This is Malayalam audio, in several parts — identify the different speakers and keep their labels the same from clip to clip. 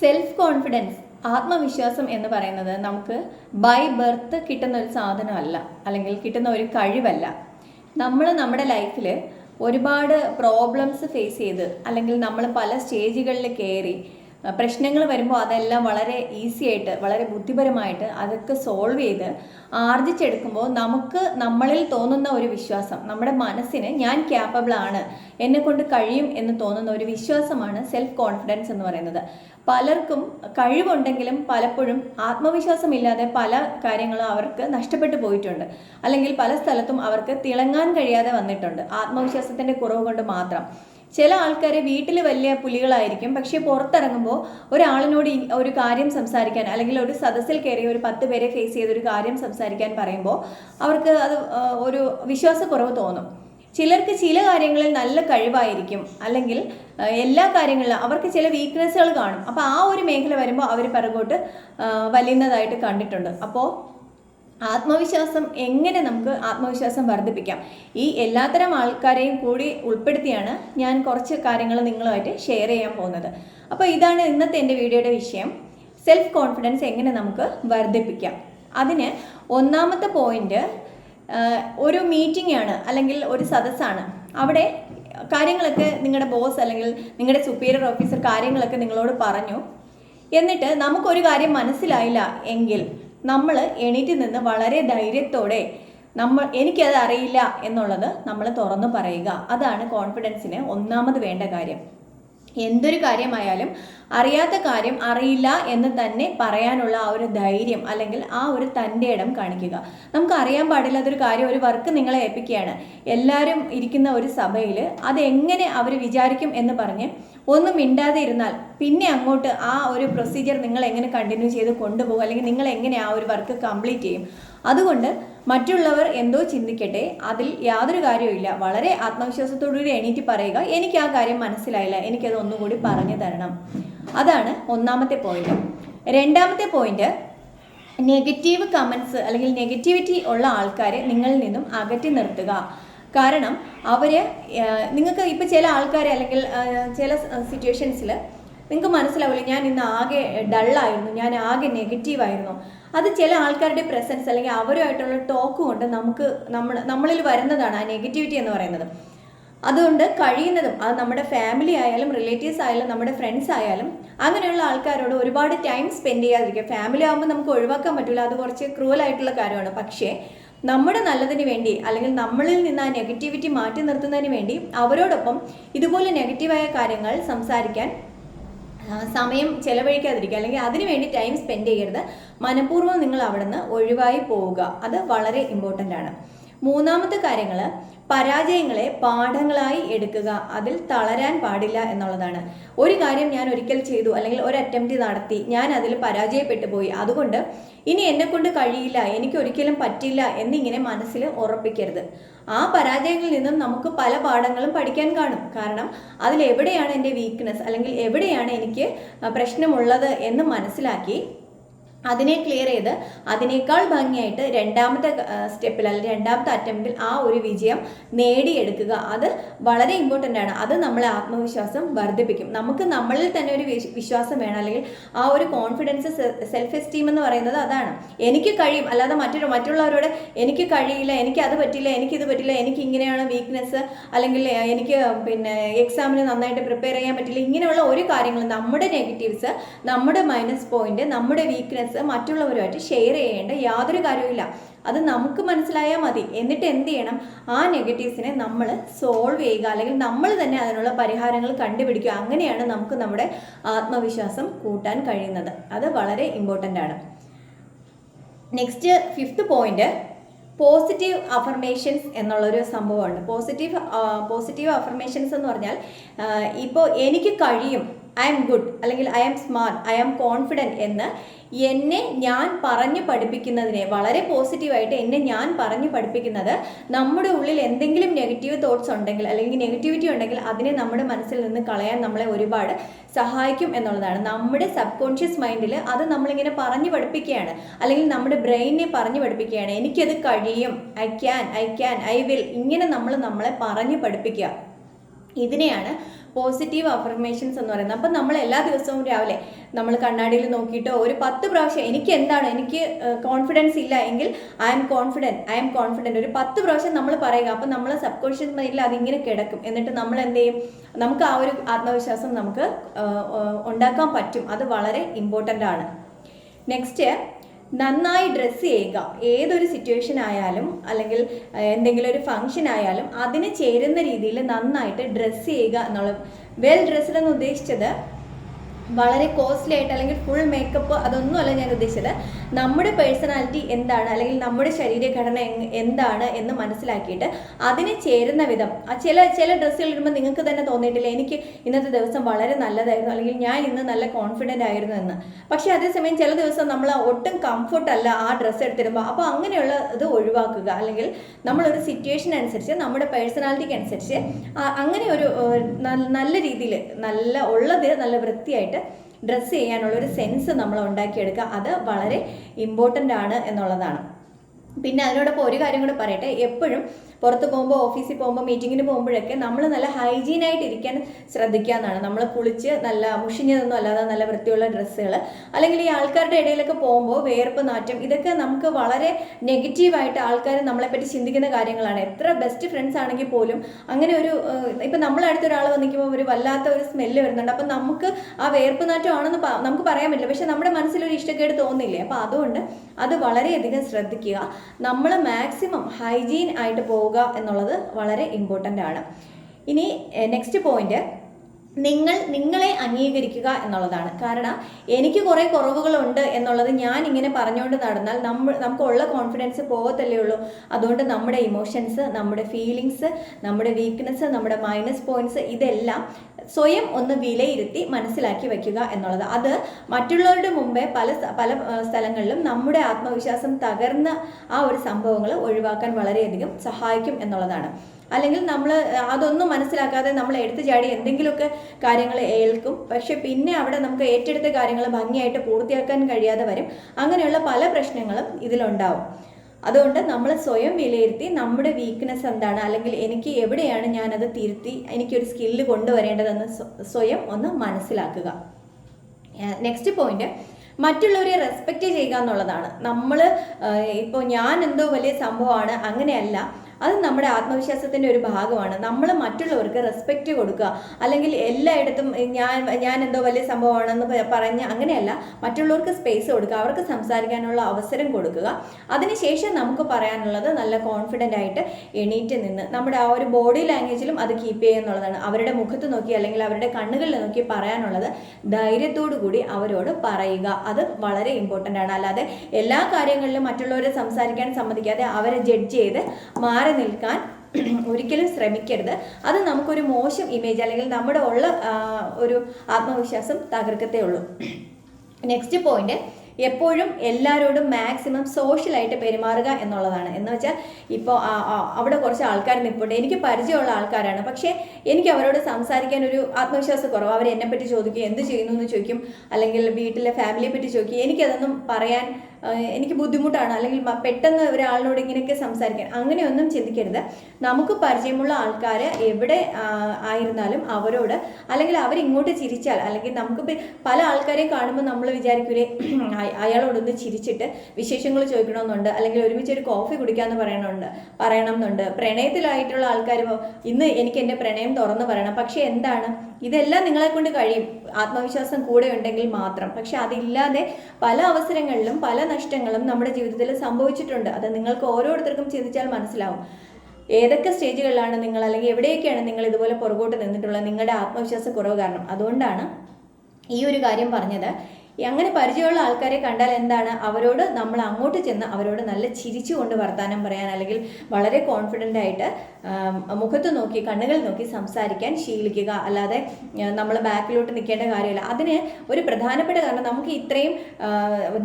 Speaker 1: സെൽഫ് കോൺഫിഡൻസ് ആത്മവിശ്വാസം എന്ന് പറയുന്നത് നമുക്ക് ബൈ ബർത്ത് കിട്ടുന്ന ഒരു സാധനമല്ല അല്ലെങ്കിൽ കിട്ടുന്ന ഒരു കഴിവല്ല. നമ്മൾ നമ്മുടെ ലൈഫിൽ ഒരുപാട് പ്രോബ്ലംസ് ഫേസ് ചെയ്ത് അല്ലെങ്കിൽ നമ്മൾ പല സ്റ്റേജുകളിൽ കയറി പ്രശ്നങ്ങൾ വരുമ്പോൾ അതെല്ലാം വളരെ ഈസി ആയിട്ട് വളരെ ബുദ്ധിപരമായിട്ട് അതൊക്കെ സോൾവ് ചെയ്ത് ആർജിച്ചെടുക്കുമ്പോൾ നമുക്ക് നമ്മളിൽ തോന്നുന്ന ഒരു വിശ്വാസം നമ്മുടെ മനസ്സിന് ഞാൻ ക്യാപ്പബിൾ ആണ് എന്നെ കൊണ്ട് കഴിയും എന്ന് തോന്നുന്ന ഒരു വിശ്വാസമാണ് സെൽഫ് കോൺഫിഡൻസ് എന്ന് പറയുന്നത്. പലർക്കും കഴിവുണ്ടെങ്കിലും പലപ്പോഴും ആത്മവിശ്വാസമില്ലാതെ പല കാര്യങ്ങളും അവർക്ക് നഷ്ടപ്പെട്ടു പോയിട്ടുണ്ട്. അല്ലെങ്കിൽ പല സ്ഥലത്തും അവർക്ക് തിളങ്ങാൻ കഴിയാതെ വന്നിട്ടുണ്ട്. ആത്മവിശ്വാസത്തിന്റെ കുറവ് കൊണ്ട് മാത്രം. ചില ആൾക്കാർ വീട്ടിൽ വലിയ പുലികളായിരിക്കും. പക്ഷേ പുറത്തിറങ്ങുമ്പോൾ ഒരാളിനോട് ഒരു കാര്യം സംസാരിക്കാൻ അല്ലെങ്കിൽ ഒരു സദസ്സിൽ കയറി ഒരു പത്ത് പേരെ ഫേസ് ചെയ്ത് ഒരു കാര്യം സംസാരിക്കാൻ പറയുമ്പോൾ അവർക്ക് അത് ഒരു വിശ്വാസക്കുറവ് തോന്നും. ചിലർക്ക് ചില കാര്യങ്ങളിൽ നല്ല കഴിവായിരിക്കും. അല്ലെങ്കിൽ എല്ലാ കാര്യങ്ങളിലും അവർക്ക് ചില വീക്ക്നെസ്സുകൾ കാണും. അപ്പോൾ ആ ഒരു മേഖല വരുമ്പോൾ അവർ പിറകോട്ട് വലിയതായിട്ട് കണ്ടിട്ടുണ്ട്. അപ്പോൾ ആത്മവിശ്വാസം എങ്ങനെ നമുക്ക് ആത്മവിശ്വാസം വർദ്ധിപ്പിക്കാം? ഈ എല്ലാത്തരം ആൾക്കാരെയും കൂടി ഉൾപ്പെടുത്തിയാണ് ഞാൻ കുറച്ച് കാര്യങ്ങൾ നിങ്ങളുമായിട്ട് ഷെയർ ചെയ്യാൻ പോകുന്നത്. അപ്പോൾ ഇതാണ് ഇന്നത്തെ എന്റെ വീഡിയോയുടെ വിഷയം. സെൽഫ് കോൺഫിഡൻസ് എങ്ങനെ നമുക്ക് വർദ്ധിപ്പിക്കാം? അതിന് ഒന്നാമത്തെ പോയിന്റ് ഒരു മീറ്റിംഗ് ആണ് അല്ലെങ്കിൽ ഒരു സദസ്സാണ്. അവിടെ കാര്യങ്ങളൊക്കെ നിങ്ങളുടെ ബോസ് അല്ലെങ്കിൽ നിങ്ങളുടെ സുപ്പീരിയർ ഓഫീസർ കാര്യങ്ങളൊക്കെ നിങ്ങളോട് പറഞ്ഞു. എന്നിട്ട് നമുക്കൊരു കാര്യം മനസ്സിലായില്ല എങ്കിൽ നമ്മൾ എണീറ്റ് നിന്ന് വളരെ ധൈര്യത്തോടെ നമ്മൾ എനിക്കത് അറിയില്ല എന്നുള്ളത് നമ്മൾ തുറന്നു പറയുക. അതാണ് കോൺഫിഡൻസിന് ഒന്നാമത് വേണ്ട കാര്യം. എന്തൊരു കാര്യമായാലും അറിയാത്ത കാര്യം അറിയില്ല എന്ന് തന്നെ പറയാനുള്ള ആ ഒരു ധൈര്യം അല്ലെങ്കിൽ ആ ഒരു തന്റെ ഇടം കാണിക്കുക. നമുക്ക് അറിയാൻ പാടില്ലാത്തൊരു കാര്യം ഒരു വർക്ക് നിങ്ങളെ ഏൽപ്പിക്കുകയാണ്. എല്ലാവരും ഇരിക്കുന്ന ഒരു സഭയിൽ അതെങ്ങനെ അവർ വിചാരിക്കും എന്ന് പറഞ്ഞ് ഒന്നും മിണ്ടാതെ ഇരുന്നാൽ പിന്നെ അങ്ങോട്ട് ആ ഒരു പ്രൊസീജിയർ നിങ്ങൾ എങ്ങനെ കണ്ടിന്യൂ ചെയ്ത് കൊണ്ടുപോകും? അല്ലെങ്കിൽ നിങ്ങൾ എങ്ങനെ ആ ഒരു വർക്ക് കംപ്ലീറ്റ് ചെയ്യും? അതുകൊണ്ട് മറ്റുള്ളവർ എന്തോ ചിന്തിക്കട്ടെ അതിൽ യാതൊരു കാര്യവുമില്ല വളരെ ആത്മവിശ്വാസത്തോടുകൂടി എണീറ്റ് പറയുക എനിക്ക് ആ കാര്യം മനസ്സിലായില്ല എനിക്കത് ഒന്നുകൂടി പറഞ്ഞു തരണം. അതാണ് ഒന്നാമത്തെ പോയിന്റ് രണ്ടാമത്തെ പോയിന്റ് നെഗറ്റീവ് കമൻസ് അല്ലെങ്കിൽ നെഗറ്റിവിറ്റി ഉള്ള ആൾക്കാരെ നിങ്ങളിൽ നിന്നും അകറ്റി നിർത്തുക. കാരണം അവർ നിങ്ങൾക്ക് ഇപ്പോൾ ചില ആൾക്കാരെ അല്ലെങ്കിൽ ചില സിറ്റുവേഷൻസിൽ നിങ്ങൾക്ക് മനസ്സിലാവില്ല? ഞാൻ ഇന്ന് ആകെ ഡള്ളായിരുന്നു. ഞാൻ ആകെ നെഗറ്റീവായിരുന്നു. അത് ചില ആൾക്കാരുടെ പ്രസൻസ് അല്ലെങ്കിൽ അവരുമായിട്ടുള്ള ടോക്ക് കൊണ്ട് നമുക്ക് നമ്മൾ നമ്മളിൽ വരുന്നതാണ് ആ നെഗറ്റിവിറ്റി എന്ന് പറയുന്നത്. അതുകൊണ്ട് കഴിയുന്നതും അത് നമ്മുടെ ഫാമിലി ആയാലും റിലേറ്റീവ്സ് ആയാലും നമ്മുടെ ഫ്രണ്ട്സ് ആയാലും അങ്ങനെയുള്ള ആൾക്കാരോട് ഒരുപാട് ടൈം സ്പെൻഡ് ചെയ്യാതിരിക്കുക. ഫാമിലി ആകുമ്പോൾ നമുക്ക് ഒഴിവാക്കാൻ പറ്റില്ല അത് കുറച്ച് ക്രൂവൽ ആയിട്ടുള്ള കാര്യമാണ്. പക്ഷേ നമ്മുടെ നല്ലതിന് വേണ്ടി അല്ലെങ്കിൽ നമ്മളിൽ നിന്ന് ആ നെഗറ്റിവിറ്റി മാറ്റി നിർത്തുന്നതിന് വേണ്ടി അവരോടൊപ്പം ഇതുപോലെ നെഗറ്റീവായ കാര്യങ്ങൾ സംസാരിക്കാൻ സമയം ചെലവഴിക്കാതിരിക്കുക അല്ലെങ്കിൽ അതിനുവേണ്ടി ടൈം സ്പെൻഡ് ചെയ്യരുത്. മനഃപൂർവം നിങ്ങൾ അവിടെ നിന്ന് ഒഴിവായി പോവുക. അത് വളരെ ഇമ്പോർട്ടന്റ് ആണ്. മൂന്നാമത്തെ കാര്യങ്ങൾ പരാജയങ്ങളെ പാഠങ്ങളായി എടുക്കുക. അതിൽ തളരാൻ പാടില്ല എന്നുള്ളതാണ്. ഒരു കാര്യം ഞാൻ ഒരിക്കൽ ചെയ്തു അല്ലെങ്കിൽ ഒരു അറ്റംപ്റ്റ് നടത്തി ഞാൻ അതിൽ പരാജയപ്പെട്ടു പോയി. അതുകൊണ്ട് ഇനി എന്നെ കൊണ്ട് കഴിയില്ല എനിക്ക് ഒരിക്കലും പറ്റില്ല എന്നിങ്ങനെ മനസ്സിൽ ഉറപ്പിക്കരുത്. ആ പരാജയങ്ങളിൽ നിന്നും നമുക്ക് പല പാഠങ്ങളും പഠിക്കാൻ കാണും. കാരണം അതിൽ എവിടെയാണ് എന്റെ വീക്ക്നെസ് അല്ലെങ്കിൽ എവിടെയാണ് എനിക്ക് പ്രശ്നമുള്ളത് എന്ന് മനസ്സിലാക്കി അതിനെ ക്ലിയർ ചെയ്ത് അതിനേക്കാൾ ഭംഗിയായിട്ട് രണ്ടാമത്തെ സ്റ്റെപ്പിൽ അല്ലെങ്കിൽ രണ്ടാമത്തെ അറ്റംപ്റ്റിൽ ആ ഒരു വിജയം നേടിയെടുക്കുക. അത് വളരെ ഇമ്പോർട്ടന്റ് ആണ്. അത് നമ്മളെ ആത്മവിശ്വാസം വർദ്ധിപ്പിക്കും. നമുക്ക് നമ്മളിൽ തന്നെ ഒരു വിശ്വാസം വേണം. അല്ലെങ്കിൽ ആ ഒരു കോൺഫിഡൻസ് സെൽഫ് എസ്റ്റീം എന്ന് പറയുന്നത് അതാണ്. എനിക്ക് കഴിയും. അല്ലാതെ മറ്റൊരു മറ്റുള്ളവരോട് എനിക്ക് കഴിയില്ല എനിക്ക് അത് പറ്റില്ല എനിക്ക് ഇത് പറ്റില്ല എനിക്ക് ഇങ്ങനെയാണ് വീക്ക്നെസ് അല്ലെങ്കിൽ എനിക്ക് പിന്നെ എക്സാമിന് നന്നായിട്ട് പ്രിപ്പയർ ചെയ്യാൻ പറ്റില്ല. ഇങ്ങനെയുള്ള ഒരു കാര്യങ്ങളും നമ്മുടെ നെഗറ്റീവ്സ് നമ്മുടെ മൈനസ് പോയിന്റ് നമ്മുടെ വീക്ക്നെസ് മറ്റുള്ളവരുമായിട്ട് ഷെയർ ചെയ്യേണ്ട യാതൊരു കാര്യവുമില്ല. അത് നമുക്ക് മനസ്സിലായാൽ മതി. എന്നിട്ട് എന്ത് ചെയ്യണം? ആ നെഗറ്റീവ്സിനെ നമ്മൾ സോൾവ് ചെയ്യുക. അല്ലെങ്കിൽ നമ്മൾ തന്നെ അതിനുള്ള പരിഹാരങ്ങൾ കണ്ടുപിടിക്കുക. അങ്ങനെയാണ് നമുക്ക് നമ്മുടെ ആത്മവിശ്വാസം കൂട്ടാൻ കഴിയുന്നത്. അത് വളരെ ഇമ്പോർട്ടന്റ് ആണ്. Next fifth point positive affirmations എന്നുള്ളൊരു സംഭവമുണ്ട്. പോസിറ്റീവ് പോസിറ്റീവ് അഫർമേഷൻസ് എന്ന് പറഞ്ഞാൽ ഇപ്പോൾ എനിക്ക് കഴിയും. ഐ എം ഗുഡ് അല്ലെങ്കിൽ I'm smart I'm confident എന്ന് എന്നെ ഞാൻ പറഞ്ഞു പഠിപ്പിക്കുന്നതിനെ വളരെ പോസിറ്റീവായിട്ട് എന്നെ ഞാൻ പറഞ്ഞു പഠിപ്പിക്കുന്നത് നമ്മുടെ ഉള്ളിൽ എന്തെങ്കിലും നെഗറ്റീവ് തോട്ട്സ് ഉണ്ടെങ്കിൽ അല്ലെങ്കിൽ നെഗറ്റിവിറ്റി ഉണ്ടെങ്കിൽ അതിനെ നമ്മുടെ മനസ്സിൽ നിന്ന് കളയാൻ നമ്മളെ ഒരുപാട് സഹായിക്കും എന്നുള്ളതാണ്. നമ്മുടെ സബ് കോൺഷ്യസ് മൈൻഡിൽ അത് നമ്മളിങ്ങനെ പറഞ്ഞു പഠിപ്പിക്കുകയാണ്. അല്ലെങ്കിൽ നമ്മുടെ ബ്രെയിനെ പറഞ്ഞു പഠിപ്പിക്കുകയാണ്. എനിക്കത് കഴിയും. I can I can I will ഇങ്ങനെ നമ്മൾ നമ്മളെ പറഞ്ഞു പഠിപ്പിക്കുക. ഇതിനെയാണ് പോസിറ്റീവ് അഫർമേഷൻസ് എന്ന് പറയുന്നത്. അപ്പം നമ്മൾ എല്ലാ ദിവസവും രാവിലെ നമ്മൾ കണ്ണാടിയിൽ നോക്കിയിട്ട് ഒരു പത്ത് പ്രാവശ്യം എനിക്ക് എന്താണ്? എനിക്ക് കോൺഫിഡൻസ് ഇല്ല എങ്കിൽ I'm confident I'm confident ഒരു പത്ത് പ്രാവശ്യം നമ്മൾ പറയുക. അപ്പം നമ്മൾ സബ് കോൺഷ്യസ് മൈൻഡിൽ അതിങ്ങനെ കിടക്കും. എന്നിട്ട് നമ്മൾ എന്ത് ചെയ്യും? നമുക്ക് ആ ഒരു ആത്മവിശ്വാസം നമുക്ക് ഉണ്ടാക്കാൻ പറ്റും. അത് വളരെ ഇമ്പോർട്ടന്റ് ആണ്. നെക്സ്റ്റ് നന്നായി ഡ്രസ്സ് ചെയ്യുക. ഏതൊരു സിറ്റുവേഷൻ ആയാലും അല്ലെങ്കിൽ എന്തെങ്കിലും ഒരു ഫംഗ്ഷൻ ആയാലും അതിന് ചേരുന്ന രീതിയിൽ നന്നായിട്ട് ഡ്രസ്സ് ചെയ്യുക എന്നുള്ളത്. വെൽ ഡ്രസ്ഡ് എന്ന് ഉദ്ദേശിച്ചത് വളരെ കോസ്റ്റ്ലി ആയിട്ട് അല്ലെങ്കിൽ ഫുൾ മേക്കപ്പ് അതൊന്നുമല്ല ഞാൻ ഉദ്ദേശിച്ചത്. നമ്മുടെ പേഴ്സണാലിറ്റി എന്താണ്? അല്ലെങ്കിൽ നമ്മുടെ ശരീരഘടന എന്താണ് എന്ന് മനസ്സിലാക്കിയിട്ട് അതിനെ ചേരുന്ന വിധം ചില ചില ഡ്രസ്സുകൾ ഇടുമ്പോൾ നിങ്ങൾക്ക് തന്നെ തോന്നിയിട്ടില്ല എനിക്ക് ഇന്നത്തെ ദിവസം വളരെ നല്ലതായിരുന്നു അല്ലെങ്കിൽ ഞാൻ ഇന്ന് നല്ല കോൺഫിഡന്റ് ആയിരുന്നു എന്ന്. പക്ഷേ അതേസമയം ചില ദിവസം നമ്മൾ ഒട്ടും കംഫർട്ട് അല്ല ആ ഡ്രസ്സ് എടുത്തിടുമ്പോൾ അപ്പോൾ അങ്ങനെയുള്ള ഇത് ഒഴിവാക്കുക. അല്ലെങ്കിൽ നമ്മളൊരു സിറ്റുവേഷൻ അനുസരിച്ച് നമ്മുടെ പേഴ്സണാലിറ്റിക്ക് അനുസരിച്ച് അങ്ങനെ ഒരു നല്ല രീതിയിൽ നല്ല ഉള്ളത് നല്ല വൃത്തിയായിട്ട് ഡ്രസ്സ് ചെയ്യാനുള്ള ഒരു സെൻസ് നമ്മൾ ഉണ്ടാക്കിയെടുക്കുക. അത് വളരെ ഇമ്പോർട്ടന്റ് ആണ് എന്നുള്ളതാണ്. പിന്നെ അതിനോടൊപ്പം ഒരു കാര്യം കൂടെ പറയട്ടെ. എപ്പോഴും പുറത്ത് പോകുമ്പോൾ ഓഫീസിൽ പോകുമ്പോൾ മീറ്റിങ്ങിന് പോകുമ്പോഴൊക്കെ നമ്മൾ നല്ല ഹൈജീനായിട്ട് ഇരിക്കാൻ ശ്രദ്ധിക്കുക എന്നാണ് നമ്മൾ കുളിച്ച് നല്ല മുഷിഞ്ഞതൊന്നും അല്ലാതെ നല്ല വൃത്തിയുള്ള ഡ്രസ്സുകൾ അല്ലെങ്കിൽ ഈ ആൾക്കാരുടെ ഇടയിലൊക്കെ പോകുമ്പോൾ വേർപ്പ് നാറ്റം ഇതൊക്കെ നമുക്ക് വളരെ നെഗറ്റീവായിട്ട് ആൾക്കാർ നമ്മളെപ്പറ്റി ചിന്തിക്കുന്ന കാര്യങ്ങളാണ്. എത്ര ബെസ്റ്റ് ഫ്രണ്ട്സ് ആണെങ്കിൽ പോലും അങ്ങനെ ഒരു ഇപ്പം നമ്മളടുത്ത് ഒരാൾ വന്നിക്കുമ്പോൾ ഒരു വല്ലാത്ത ഒരു സ്മെല്ല് വരുന്നുണ്ട്. അപ്പം നമുക്ക് ആ വേർപ്പ് നാറ്റം ആണെന്ന് നമുക്ക് പറയാൻ പറ്റില്ല. പക്ഷെ നമ്മുടെ മനസ്സിലൊരു ഇഷ്ടക്കേട് തോന്നില്ലേ? അപ്പോൾ അതുകൊണ്ട് അത് വളരെയധികം ശ്രദ്ധിക്കുക. നമ്മൾ മാക്സിമം ഹൈജീൻ ആയിട്ട് പോവുക എന്നുള്ളത് വളരെ ഇമ്പോർട്ടന്റ് ആണ്. ഇനി നെക്സ്റ്റ് പോയിന്റ് നിങ്ങൾ നിങ്ങളെ അംഗീകരിക്കുക എന്നുള്ളതാണ്. കാരണം എനിക്ക് കുറേ കുറവുകളുണ്ട് എന്നുള്ളത് ഞാൻ ഇങ്ങനെ പറഞ്ഞുകൊണ്ട് നടന്നാൽ നമ്മൾ നമുക്കുള്ള കോൺഫിഡൻസ് പോകത്തല്ലേ ഉള്ളൂ. അതുകൊണ്ട് നമ്മുടെ ഇമോഷൻസ് നമ്മുടെ ഫീലിങ്സ് നമ്മുടെ വീക്ക്നെസ് നമ്മുടെ മൈനസ് പോയിന്റ്സ് ഇതെല്ലാം സ്വയം ഒന്ന് വിലയിരുത്തി മനസ്സിലാക്കി വയ്ക്കുക എന്നുള്ളത്. അത് മറ്റുള്ളവരുടെ മുമ്പേ പല പല സ്ഥലങ്ങളിലും നമ്മുടെ ആത്മവിശ്വാസം തകർന്ന ആ ഒരു സംഭവങ്ങൾ ഒഴിവാക്കാൻ വളരെയധികം സഹായിക്കും എന്നുള്ളതാണ്. അല്ലെങ്കിൽ നമ്മൾ അതൊന്നും മനസ്സിലാക്കാതെ നമ്മൾ എടുത്തു ചാടി എന്തെങ്കിലുമൊക്കെ കാര്യങ്ങൾ ഏൽക്കും. പക്ഷെ പിന്നെ അവിടെ നമുക്ക് ഏറ്റെടുത്ത കാര്യങ്ങൾ ഭംഗിയായിട്ട് പൂർത്തിയാക്കാൻ കഴിയാതെ വരും. അങ്ങനെയുള്ള പല പ്രശ്നങ്ങളും ഇതിലുണ്ടാവും. അതുകൊണ്ട് നമ്മൾ സ്വയം വിലയിരുത്തി നമ്മുടെ വീക്ക്നെസ് എന്താണ് അല്ലെങ്കിൽ എനിക്ക് എവിടെയാണ് ഞാനത് തിരുത്തി എനിക്കൊരു സ്കില്ല് കൊണ്ടുവരേണ്ടതെന്ന് സ്വ- സ്വയം ഒന്ന് മനസ്സിലാക്കുക. നെക്സ്റ്റ് പോയിന്റ് മറ്റുള്ളവരെ റെസ്പെക്റ്റ് ചെയ്യുക എന്നുള്ളതാണ്. നമ്മൾ ഇപ്പോൾ ഞാൻ എന്തോ വലിയ സംഭവമാണ് അങ്ങനെയല്ല. അത് നമ്മുടെ ആത്മവിശ്വാസത്തിന്റെ ഒരു ഭാഗമാണ്. നമ്മൾ മറ്റുള്ളവർക്ക് റെസ്പെക്റ്റ് കൊടുക്കുക. അല്ലെങ്കിൽ എല്ലായിടത്തും ഞാൻ ഞാൻ എന്തോ വലിയ സംഭവമാണെന്ന് പറഞ്ഞ് അങ്ങനെയല്ല. മറ്റുള്ളവർക്ക് സ്പേസ് കൊടുക്കുക. അവർക്ക് സംസാരിക്കാനുള്ള അവസരം കൊടുക്കുക. അതിനുശേഷം നമുക്ക് പറയാനുള്ളത് നല്ല കോൺഫിഡന്റ് ആയിട്ട് എണീറ്റ് നിന്ന് നമ്മുടെ ആ ഒരു ബോഡി ലാംഗ്വേജിലും അത് കീപ്പ് ചെയ്യുക എന്നുള്ളതാണ്. അവരുടെ മുഖത്ത് നോക്കി അല്ലെങ്കിൽ അവരുടെ കണ്ണുകളിൽ നോക്കി പറയാനുള്ളത് ധൈര്യത്തോടു കൂടി അവരോട് പറയുക. അത് വളരെ ഇമ്പോർട്ടന്റ് ആണ്. അല്ലാതെ എല്ലാ കാര്യങ്ങളിലും മറ്റുള്ളവരെ സംസാരിക്കാൻ സമ്മതിക്കാതെ അവരെ ജഡ്ജ് ചെയ്ത് മാറി നിൽക്കാൻ ഒരിക്കലും ശ്രമിക്കരുത്. അത് നമുക്കൊരു മോശം ഇമേജ് അല്ലെങ്കിൽ നമ്മുടെ ഉള്ള ഒരു ആത്മവിശ്വാസം തകർക്കത്തേ ഉള്ളൂ. നെക്സ്റ്റ് പോയിന്റ് എപ്പോഴും എല്ലാവരോടും മാക്സിമം സോഷ്യലായിട്ട് പെരുമാറുക എന്നുള്ളതാണ്. എന്ന് വെച്ചാൽ ഇപ്പോൾ അവിടെ കുറച്ച് ആൾക്കാർ നിൽപ്പുണ്ട് എനിക്ക് പരിചയമുള്ള ആൾക്കാരാണ്. പക്ഷേ എനിക്ക് അവരോട് സംസാരിക്കാൻ ഒരു ആത്മവിശ്വാസക്കുറവ് അവർ എന്നെ പറ്റി ചോദിക്കും എന്ത് ചെയ്യുന്നു എന്ന് ചോദിക്കും. അല്ലെങ്കിൽ വീട്ടിലെ ഫാമിലിയെ പറ്റി ചോദിക്കും. എനിക്കതൊന്നും പറയാൻ എനിക്ക് ബുദ്ധിമുട്ടാണ്. അല്ലെങ്കിൽ പെട്ടെന്ന് ഒരാളിനോട് ഇങ്ങനെയൊക്കെ സംസാരിക്കാൻ. അങ്ങനെയൊന്നും ചിന്തിക്കരുത്. നമുക്ക് പരിചയമുള്ള ആൾക്കാർ എവിടെ ആയിരുന്നാലും അവരോട് അല്ലെങ്കിൽ അവരിങ്ങോട്ട് ചിരിച്ചാൽ അല്ലെങ്കിൽ നമുക്ക് പല ആൾക്കാരെ കാണുമ്പോൾ നമ്മൾ വിചാരിക്കൂലേ അയ- അയാളോടൊന്ന് ചിരിച്ചിട്ട് വിശേഷങ്ങൾ ചോദിക്കണമെന്നുണ്ട് അല്ലെങ്കിൽ ഒരുമിച്ച് ഒരു കോഫി കുടിക്കാമെന്ന് പറയണമെന്നുണ്ട്. പറയണം എന്നുണ്ട് പ്രണയത്തിലായിട്ടുള്ള ആൾക്കാർ ഇന്ന് എനിക്ക് എന്റെ പ്രണയം തുറന്ന് പറയണം. പക്ഷേ എന്താണ്? ഇതെല്ലാം നിങ്ങളെ കൊണ്ട് കഴിയും. ആത്മവിശ്വാസം കൂടെ ഉണ്ടെങ്കിൽ മാത്രം. പക്ഷെ അതില്ലാതെ പല അവസരങ്ങളിലും പല നഷ്ടങ്ങളും നമ്മുടെ ജീവിതത്തിൽ സംഭവിച്ചിട്ടുണ്ട്. അത് നിങ്ങൾക്ക് ഓരോരുത്തർക്കും ചിന്തിച്ചാൽ മനസ്സിലാവും. ഏതൊക്കെ സ്റ്റേജുകളിലാണ് നിങ്ങൾ അല്ലെങ്കിൽ എവിടെയൊക്കെയാണ് നിങ്ങൾ ഇതുപോലെ പുറകോട്ട് നിന്നിട്ടുള്ളത്? നിങ്ങളുടെ ആത്മവിശ്വാസ കുറവ് കാരണം. അതുകൊണ്ടാണ് ഈ ഒരു കാര്യം പറഞ്ഞത്. അങ്ങനെ പരിചയമുള്ള ആൾക്കാരെ കണ്ടാൽ എന്താണ്? അവരോട് നമ്മൾ അങ്ങോട്ട് ചെന്ന് അവരോട് നല്ല ചിരിച്ചുകൊണ്ട് വർത്താനം പറയാൻ അല്ലെങ്കിൽ വളരെ കോൺഫിഡന്റ് ആയിട്ട് മുഖത്ത് നോക്കി കണ്ണുകൾ നോക്കി സംസാരിക്കാൻ ശീലിക്കുക. അല്ലാതെ നമ്മൾ ബാക്കിലോട്ട് നിൽക്കേണ്ട കാര്യമില്ല. അതിന് ഒരു പ്രധാനപ്പെട്ട കാരണം നമുക്ക് ഇത്രയും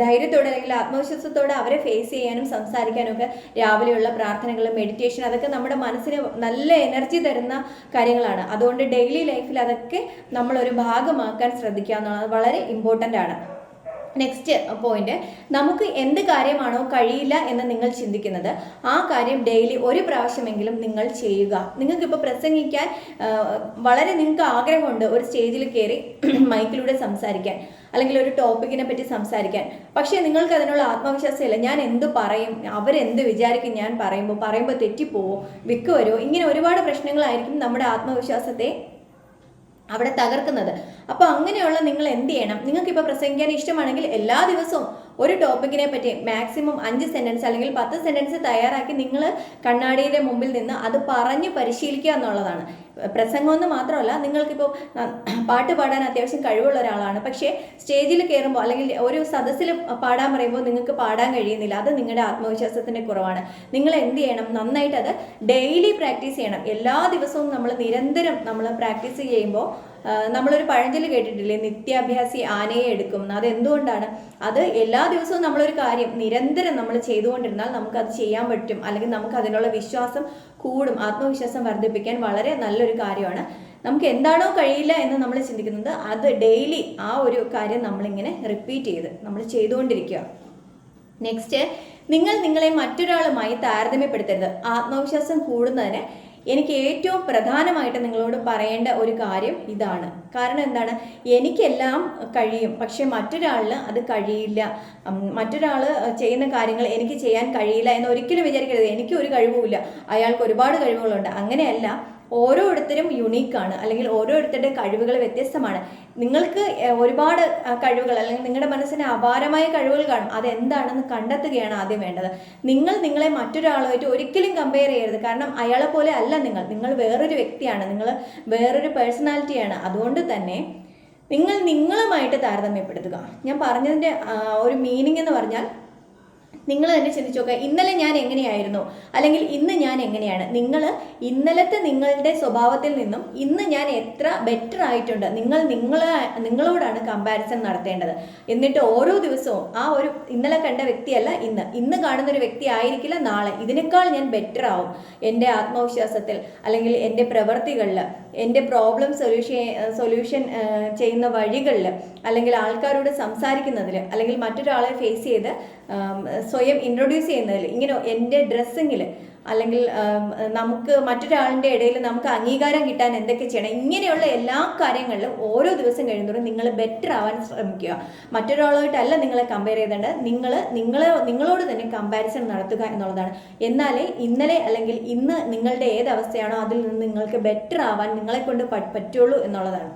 Speaker 1: ധൈര്യത്തോടെ അല്ലെങ്കിൽ ആത്മവിശ്വാസത്തോടെ അവരെ ഫേസ് ചെയ്യാനും സംസാരിക്കാനും ഒക്കെ രാവിലെയുള്ള പ്രാർത്ഥനകൾ മെഡിറ്റേഷൻ അതൊക്കെ നമ്മുടെ മനസ്സിന് നല്ല എനർജി തരുന്ന കാര്യങ്ങളാണ്. അതുകൊണ്ട് ഡെയിലി ലൈഫിൽ അതൊക്കെ നമ്മളൊരു ഭാഗമാക്കാൻ ശ്രദ്ധിക്കുക എന്നുള്ളത് വളരെ ഇമ്പോർട്ടന്റ് ആണ്. നെക്സ്റ്റ് പോയിന്റ് നമുക്ക് എന്ത് കാര്യമാണോ കഴിയില്ല എന്ന് നിങ്ങൾ ചിന്തിക്കുന്നത് ആ കാര്യം ഡെയിലി ഒരു പ്രാവശ്യമെങ്കിലും നിങ്ങൾ ചെയ്യുക. നിങ്ങൾക്ക് നിങ്ങൾക്കിപ്പോൾ പ്രസംഗിക്കാൻ വളരെ നിങ്ങൾക്ക് ആഗ്രഹമുണ്ട് ഒരു സ്റ്റേജിൽ കയറി മൈക്കിലൂടെ സംസാരിക്കാൻ അല്ലെങ്കിൽ ഒരു ടോപ്പിക്കിനെ പറ്റി സംസാരിക്കാൻ. പക്ഷേ നിങ്ങൾക്ക് അതിനുള്ള ആത്മവിശ്വാസമില്ല. ഞാൻ എന്ത് പറയും അവരെന്ത് വിചാരിക്കും ഞാൻ പറയുമ്പോൾ പറയുമ്പോൾ തെറ്റിപ്പോവോ വിക്ക് വരുമോ ഇങ്ങനെ ഒരുപാട് പ്രശ്നങ്ങളായിരിക്കും നമ്മുടെ ആത്മവിശ്വാസത്തെ അവിടെ തകർക്കുന്നത്. അപ്പോൾ അങ്ങനെയുള്ള നിങ്ങൾ എന്ത് ചെയ്യണം? നിങ്ങൾക്ക് ഇപ്പോൾ പ്രസംഗിക്കാൻ ഇഷ്ടമാണെങ്കിൽ എല്ലാ ദിവസവും ഒരു ടോപ്പിക്കിനെ പറ്റി മാക്സിമം അഞ്ച് സെന്റൻസ് അല്ലെങ്കിൽ പത്ത് സെന്റൻസ് തയ്യാറാക്കി നിങ്ങൾ കണ്ണാടിയുടെ മുമ്പിൽ നിന്ന് അത് പറഞ്ഞ് പരിശീലിക്കുക എന്നുള്ളതാണ്. പ്രസംഗമെന്ന് മാത്രമല്ല നിങ്ങൾക്കിപ്പോൾ പാട്ട് പാടാൻ അത്യാവശ്യം കഴിവുള്ള ഒരാളാണ്. പക്ഷേ സ്റ്റേജിൽ കയറുമ്പോൾ അല്ലെങ്കിൽ ഒരു സദസ്സിൽ പാടാൻ പറയുമ്പോൾ നിങ്ങൾക്ക് പാടാൻ കഴിയുന്നില്ല. അത് നിങ്ങളുടെ ആത്മവിശ്വാസത്തിന്റെ കുറവാണ്. നിങ്ങൾ എന്ത് ചെയ്യണം? നന്നായിട്ട് അത് ഡെയിലി പ്രാക്ടീസ് ചെയ്യണം. എല്ലാ ദിവസവും നമ്മൾ നിരന്തരം നമ്മൾ പ്രാക്ടീസ് ചെയ്യുമ്പോൾ നമ്മളൊരു പഴഞ്ചൊല്ല് കേട്ടിട്ടില്ലേ? നിത്യാഭ്യാസി ആനയെ എടുക്കും. അത് എന്തുകൊണ്ടാണ് അത് എല്ലാ ദിവസവും നമ്മളൊരു കാര്യം നിരന്തരം നമ്മൾ ചെയ്തുകൊണ്ടിരുന്നാൽ നമുക്ക് അത് ചെയ്യാൻ പറ്റും. അല്ലെങ്കിൽ നമുക്ക് അതിനുള്ള വിശ്വാസം കൂടും. ആത്മവിശ്വാസം വർദ്ധിപ്പിക്കാൻ വളരെ നല്ലൊരു കാര്യമാണ്. നമുക്ക് എന്താണോ കഴിയില്ല എന്ന് നമ്മൾ ചിന്തിക്കുന്നത് അത് ഡെയിലി ആ ഒരു കാര്യം നമ്മളിങ്ങനെ റിപ്പീറ്റ് ചെയ്ത് നമ്മൾ ചെയ്തുകൊണ്ടിരിക്കുക. നെക്സ്റ്റ് നിങ്ങൾ നിങ്ങളെ മറ്റൊരാളുമായി താരതമ്യപ്പെടുത്തരുത്. ആത്മവിശ്വാസം കൂടുന്നതിന് എനിക്ക് ഏറ്റവും പ്രധാനമായിട്ട് നിങ്ങളോട് പറയേണ്ട ഒരു കാര്യം ഇതാണ്. കാരണം എന്താണ്? എനിക്കെല്ലാം കഴിയും. പക്ഷേ മറ്റൊരാളിന് അത് കഴിയില്ല. മറ്റൊരാൾ ചെയ്യുന്ന കാര്യങ്ങൾ എനിക്ക് ചെയ്യാൻ കഴിയില്ല എന്ന് ഒരിക്കലും വിചാരിക്കരുത്. എനിക്ക് ഒരു കഴിവുമില്ല. അയാൾക്ക് ഒരുപാട് കഴിവുകളുണ്ട്. അങ്ങനെയല്ല ഓരോരുത്തരും യുണീക്കാണ് അല്ലെങ്കിൽ ഓരോരുത്തരുടെ കഴിവുകൾ വ്യത്യസ്തമാണ്. നിങ്ങൾക്ക് ഒരുപാട് കഴിവുകൾ അല്ലെങ്കിൽ നിങ്ങളുടെ മനസ്സിന് അപാരമായ കഴിവുകൾ കാണും. അതെന്താണെന്ന് കണ്ടെത്തുകയാണ് ആദ്യം വേണ്ടത്. നിങ്ങൾ നിങ്ങളെ മറ്റൊരാളുമായിട്ട് ഒരിക്കലും കമ്പയർ ചെയ്യരുത്. കാരണം അയാളെ പോലെ അല്ല നിങ്ങൾ. നിങ്ങൾ വേറൊരു വ്യക്തിയാണ്. നിങ്ങൾ വേറൊരു പേഴ്സണാലിറ്റിയാണ് അതുകൊണ്ട് തന്നെ നിങ്ങൾ നിങ്ങളുമായിട്ട് താരതമ്യപ്പെടുത്തുക. ഞാൻ പറഞ്ഞതിന്റെ ഒരു മീനിങ് എന്ന് പറഞ്ഞാൽ നിങ്ങൾ തന്നെ ചിന്തിച്ചു നോക്കുക. ഇന്നലെ ഞാൻ എങ്ങനെയായിരുന്നു? അല്ലെങ്കിൽ ഇന്ന് ഞാൻ എങ്ങനെയാണ്? നിങ്ങൾ ഇന്നലത്തെ നിങ്ങളുടെ സ്വഭാവത്തിൽ നിന്നും ഇന്ന് ഞാൻ എത്ര ബെറ്റർ ആയിട്ടുണ്ട്? നിങ്ങൾ നിങ്ങളെ നിങ്ങളോടാണ് കമ്പാരിസൺ നടത്തേണ്ടത്. എന്നിട്ട് ഓരോ ദിവസവും ആ ഒരു ഇന്നലെ കണ്ട വ്യക്തിയല്ല ഇന്ന്. ഇന്ന് കാണുന്ന ഒരു വ്യക്തി ആയിരിക്കില്ല നാളെ. ഇതിനേക്കാൾ ഞാൻ ബെറ്റർ ആവും. എന്റെ ആത്മവിശ്വാസത്തിൽ അല്ലെങ്കിൽ എന്റെ പ്രവൃത്തികളിൽ എന്റെ പ്രോബ്ലം സൊല്യൂഷൻ സൊല്യൂഷൻ ചെയ്യുന്ന വഴികളിൽ അല്ലെങ്കിൽ ആൾക്കാരോട് സംസാരിക്കുന്നതിൽ അല്ലെങ്കിൽ മറ്റൊരാളെ ഫേസ് ചെയ്ത് സ്വയം ഇൻട്രൊഡ്യൂസ് ചെയ്യുന്നതിൽ ഇങ്ങനെ എന്റെ ഡ്രസ്സിങ്ങിൽ അല്ലെങ്കിൽ നമുക്ക് മറ്റൊരാളിന്റെ ഇടയിൽ നമുക്ക് അംഗീകാരം കിട്ടാൻ എന്തൊക്കെ ചെയ്യണം ഇങ്ങനെയുള്ള എല്ലാ കാര്യങ്ങളിലും ഓരോ ദിവസം കഴിയുന്നതോറും നിങ്ങൾ ബെറ്റർ ആവാൻ ശ്രമിക്കുക. മറ്റൊരാളായിട്ടല്ല നിങ്ങളെ കമ്പയർ ചെയ്തേണ്ടത്. നിങ്ങൾ നിങ്ങളെ നിങ്ങളോട് തന്നെ കമ്പാരിസൺ നടത്തുക എന്നുള്ളതാണ്. എന്നാലേ ഇന്നലെ അല്ലെങ്കിൽ ഇന്ന് നിങ്ങളുടെ ഏത് അവസ്ഥയാണോ അതിൽ നിന്ന് നിങ്ങൾക്ക് ബെറ്റർ ആവാൻ നിങ്ങളെ കൊണ്ട് പറ്റുള്ളൂ എന്നുള്ളതാണ്.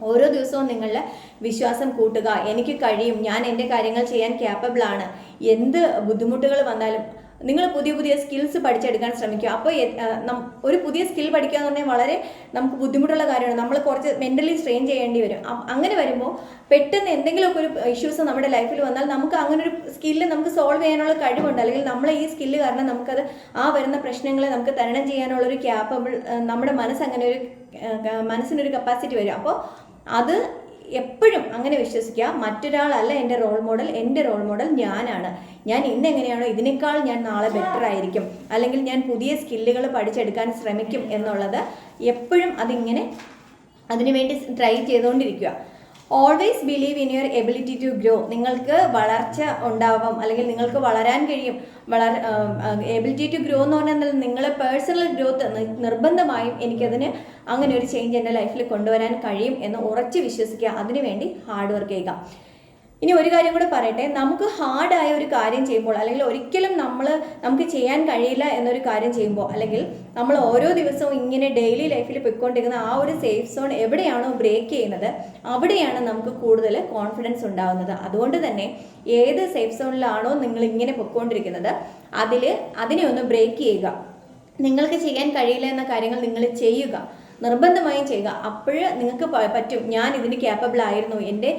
Speaker 1: ഓരോ ദിവസവും നിങ്ങളുടെ വിശ്വാസം കൂട്ടുക. എനിക്ക് കഴിയും. ഞാൻ എന്റെ കാര്യങ്ങൾ ചെയ്യാൻ ക്യാപ്പബിൾ ആണ്. എന്ത് ബുദ്ധിമുട്ടുകൾ വന്നാലും നിങ്ങൾ പുതിയ പുതിയ സ്കിൽസ് പഠിച്ചെടുക്കാൻ ശ്രമിക്കുക. അപ്പോൾ ഒരു പുതിയ സ്കിൽ പഠിക്കുക എന്ന് പറഞ്ഞാൽ വളരെ നമുക്ക് ബുദ്ധിമുട്ടുള്ള കാര്യമാണ്. നമ്മൾ കുറച്ച് മെന്റലി സ്ട്രെയിൻ ചെയ്യേണ്ടി വരും. അങ്ങനെ വരുമ്പോൾ പെട്ടെന്ന് എന്തെങ്കിലുമൊക്കെ ഒരു ഇഷ്യൂസ് നമ്മുടെ ലൈഫിൽ വന്നാൽ നമുക്ക് അങ്ങനെ ഒരു സ്കില്ല് നമുക്ക് സോൾവ് ചെയ്യാനുള്ള കഴിവുണ്ട്. അല്ലെങ്കിൽ നമ്മളെ ഈ സ്കില്ല് കാരണം നമുക്കത് ആ വരുന്ന പ്രശ്നങ്ങളെ നമുക്ക് തരണം ചെയ്യാനുള്ള ഒരു ക്യാപ്പബിൾ നമ്മുടെ മനസ്സ് അങ്ങനെ ഒരു മനസ്സിനൊരു കപ്പാസിറ്റി വരും. അപ്പോൾ അത് എപ്പോഴും അങ്ങനെ വിശ്വസിക്കുക. മറ്റൊരാളല്ല എന്റെ റോൾ മോഡൽ എന്റെ റോൾ മോഡൽ ഞാനാണ്. ഞാൻ ഇന്ന് എങ്ങനെയാണോ ഇതിനേക്കാൾ ഞാൻ നാളെ ബെറ്റർ ആയിരിക്കും. അല്ലെങ്കിൽ ഞാൻ പുതിയ സ്കില്ലുകൾ പഠിച്ചെടുക്കാൻ ശ്രമിക്കും എന്നുള്ളത് എപ്പോഴും അതിങ്ങനെ അതിനുവേണ്ടി ട്രൈ ചെയ്തുകൊണ്ടിരിക്കുക. Always believe in your ability to grow നിങ്ങൾക്ക് വളർച്ച ഉണ്ടാവാം അല്ലെങ്കിൽ നിങ്ങൾക്ക് വളരാൻ കഴിയും. വളർ എബിലിറ്റി ടു ഗ്രോ എന്ന് പറഞ്ഞാൽ നിങ്ങളെ പേഴ്സണൽ ഗ്രോത്ത് നിർബന്ധമായും എനിക്കതിന് അങ്ങനെ ഒരു ചേഞ്ച് എന്റെ ലൈഫിൽ കൊണ്ടുവരാൻ കഴിയും എന്ന് ഉറച്ച് വിശ്വസിക്കുക. അതിനുവേണ്ടി ഹാർഡ് വർക്ക് ചെയ്യുക. ഇനി ഒരു കാര്യം കൂടെ പറയട്ടെ. നമുക്ക് ഹാർഡായ ഒരു കാര്യം ചെയ്യുമ്പോൾ അല്ലെങ്കിൽ ഒരിക്കലും നമ്മൾ നമുക്ക് ചെയ്യാൻ കഴിയില്ല എന്നൊരു കാര്യം ചെയ്യുമ്പോൾ അല്ലെങ്കിൽ നമ്മൾ ഓരോ ദിവസവും ഇങ്ങനെ ഡെയിലി ലൈഫിൽ പൊയ്ക്കൊണ്ടിരിക്കുന്ന ആ ഒരു സേഫ് സോൺ എവിടെയാണോ ബ്രേക്ക് ചെയ്യുന്നത് അവിടെയാണ് നമുക്ക് കൂടുതൽ കോൺഫിഡൻസ് ഉണ്ടാകുന്നത് അതുകൊണ്ട് തന്നെ ഏത് സേഫ് സോണിലാണോ നിങ്ങൾ ഇങ്ങനെ പൊയ്ക്കൊണ്ടിരിക്കുന്നത് അതിൽ അതിനെ ഒന്ന് ബ്രേക്ക് ചെയ്യുക. നിങ്ങൾക്ക് ചെയ്യാൻ കഴിയില്ല എന്ന കാര്യങ്ങൾ നിങ്ങൾ ചെയ്യുക. നിർബന്ധമായും ചെയ്യുക. അപ്പോഴ് നിങ്ങൾക്ക് പറ്റും. ഞാൻ ഇതിന് ക്യാപ്പബിൾ ആയിരുന്നു. എന്റെ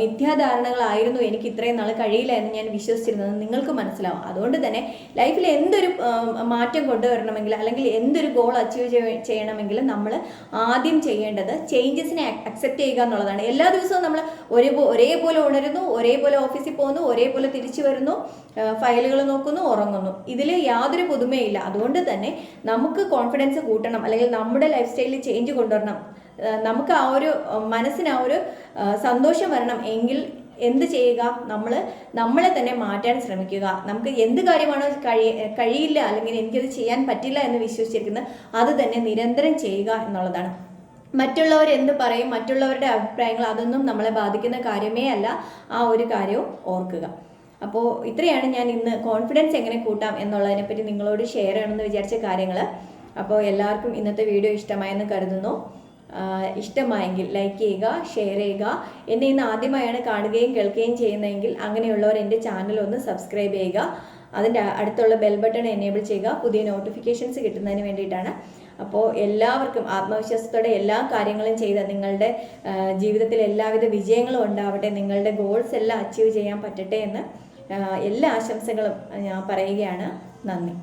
Speaker 1: മിഥ്യാധാരണകളായിരുന്നു. എനിക്ക് ഇത്രയും നാൾ കഴിയില്ല എന്ന് ഞാൻ വിശ്വസിച്ചിരുന്നത്. നിങ്ങൾക്ക് മനസ്സിലാവും. അതുകൊണ്ട് തന്നെ ലൈഫിൽ എന്തൊരു മാറ്റം കൊണ്ടുവരണമെങ്കിൽ അല്ലെങ്കിൽ എന്തൊരു ഗോൾ അച്ചീവ് ചെയ്യണമെങ്കിൽ നമ്മൾ ആദ്യം ചെയ്യേണ്ടത് ചേഞ്ചസിനെ അക്സെപ്റ്റ് ചെയ്യുക എന്നുള്ളതാണ്. എല്ലാ ദിവസവും നമ്മൾ ഒരേ ഒരേപോലെ ഉണരുന്നു ഒരേപോലെ ഓഫീസിൽ പോകുന്നു ഒരേപോലെ തിരിച്ചു വരുന്നു ഫയലുകൾ നോക്കുന്നു ഉറങ്ങുന്നു. ഇതിൽ യാതൊരു പുതുമയില്ല അതുകൊണ്ട് തന്നെ നമുക്ക് കോൺഫിഡൻസ് കൂട്ടണം. അല്ലെങ്കിൽ നമ്മുടെ ലൈഫ് സ്റ്റൈലിൽ ചേഞ്ച് കൊണ്ടുവരണം. നമുക്ക് ആ ഒരു മനസ്സിന് ആ ഒരു സന്തോഷം വരണം. എങ്കിൽ എന്ത് ചെയ്യുക? നമ്മൾ നമ്മളെ തന്നെ മാറ്റാൻ ശ്രമിക്കുക. നമുക്ക് എന്ത് കാര്യമാണോ കഴി കഴിയില്ല അല്ലെങ്കിൽ എനിക്കത് ചെയ്യാൻ പറ്റില്ല എന്ന് വിശ്വസിച്ചിരിക്കുന്നത് അത് തന്നെ നിരന്തരം ചെയ്യുക എന്നുള്ളതാണ്. മറ്റുള്ളവർ എന്ത് പറയും? മറ്റുള്ളവരുടെ അഭിപ്രായങ്ങൾ അതൊന്നും നമ്മളെ ബാധിക്കുന്ന കാര്യമേ അല്ല. ആ ഒരു കാര്യവും ഓർക്കുക. അപ്പോൾ ഇത്രയാണ് ഞാൻ ഇന്ന് കോൺഫിഡൻസ് എങ്ങനെ കൂട്ടാം എന്നുള്ളതിനെപ്പറ്റി നിങ്ങളോട് ഷെയർ ചെയ്യണമെന്ന് വിചാരിച്ച കാര്യങ്ങൾ അപ്പോൾ എല്ലാവർക്കും ഇന്നത്തെ വീഡിയോ ഇഷ്ടമായെന്ന് കരുതുന്നു. ഇഷ്ടമായെങ്കിൽ ലൈക്ക് ചെയ്യുക ഷെയർ ചെയ്യുക. എന്നെ ഇന്ന് ആദ്യമായാണ് കാണുകയും കേൾക്കുകയും ചെയ്യുന്നതെങ്കിൽ അങ്ങനെയുള്ളവർ എന്റെ ചാനൽ ഒന്ന് സബ്സ്ക്രൈബ് ചെയ്യുക. അതിന്റെ അടുത്തുള്ള ബെൽ ബട്ടൺ എനേബിൾ ചെയ്യുക. പുതിയ നോട്ടിഫിക്കേഷൻസ് കിട്ടുന്നതിന് വേണ്ടിയിട്ടാണ്. അപ്പോൾ എല്ലാവർക്കും ആത്മവിശ്വാസത്തോടെ എല്ലാ കാര്യങ്ങളും ചെയ്ത് നിങ്ങളുടെ ജീവിതത്തിൽ എല്ലാവിധ വിജയങ്ങളും ഉണ്ടാവട്ടെ നിങ്ങളുടെ ഗോൾസ് എല്ലാം അച്ചീവ് ചെയ്യാൻ പറ്റട്ടെ എന്ന് എല്ലാ ആശംസകളും ഞാൻ പറയുകയാണ്. നന്ദി.